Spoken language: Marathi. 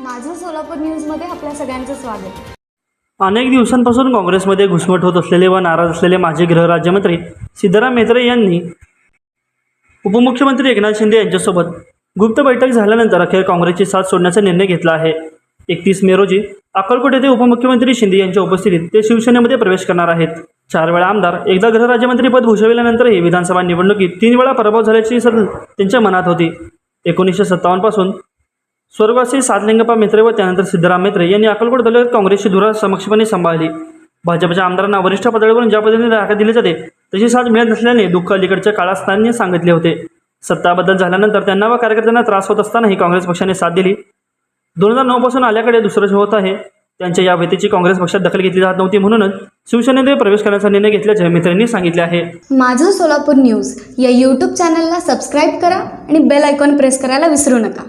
माझं सोलापूर न्यूजमध्ये आपल्या सगळ्यांचं स्वागत. अनेक दिवसांपासून काँग्रेसमध्ये घुसमट होत असलेले व नाराज असलेले माजी गृहराज्यमंत्री सिद्धराम मेत्रे यांनी उपमुख्यमंत्री एकनाथ शिंदे यांच्यासोबत गुप्त बैठक झाल्यानंतर अखेर काँग्रेसची साथ सोडण्याचा निर्णय घेतला आहे. एकतीस मे रोजी अक्कलकोट येथे उपमुख्यमंत्री शिंदे यांच्या उपस्थितीत ते शिवसेनेमध्ये प्रवेश करणार आहेत. चार वेळा आमदार एकदा गृहराज्यमंत्रीपद भूषविल्यानंतरही विधानसभा निवडणुकीत तीन वेळा पराभव झाल्याची सल त्यांच्या मनात होती. एकोणीसशे सत्तावन्नपासून स्वर्गवासी सातलिंगप्पा मित्रे व त्यानंतर सिद्धराम मित्रे यांनी अक्कलकोट तालुक्यात काँग्रेसची धुरा समक्षपणे सांभाळली. भाजपच्या आमदारांना वरिष्ठ पदावरून ज्या पद्धतीने राखा दिली जाते तशी साथ मिळत नसल्याने दुःख अलीकडच्या काळात स्थानीय सांगितले होते. सत्ताबद्दल झाल्यानंतर त्यांना व कार्यकर्त्यांना त्रास होत असतानाही काँग्रेस पक्षाने साथ दिली. दोन हजार नऊपासून आल्याकडे दुसरं होत आहे त्यांच्या या व्यतीची काँग्रेस पक्षात दखल घेतली जात नव्हती म्हणूनच शिवसेनेने प्रवेश करण्याचा निर्णय घेतल्याचे मित्रांनी सांगितले आहे. माझं सोलापूर न्यूज या यूट्यूब चॅनलला सबस्क्राईब करा आणि बेल आयकॉन प्रेस करायला विसरू नका.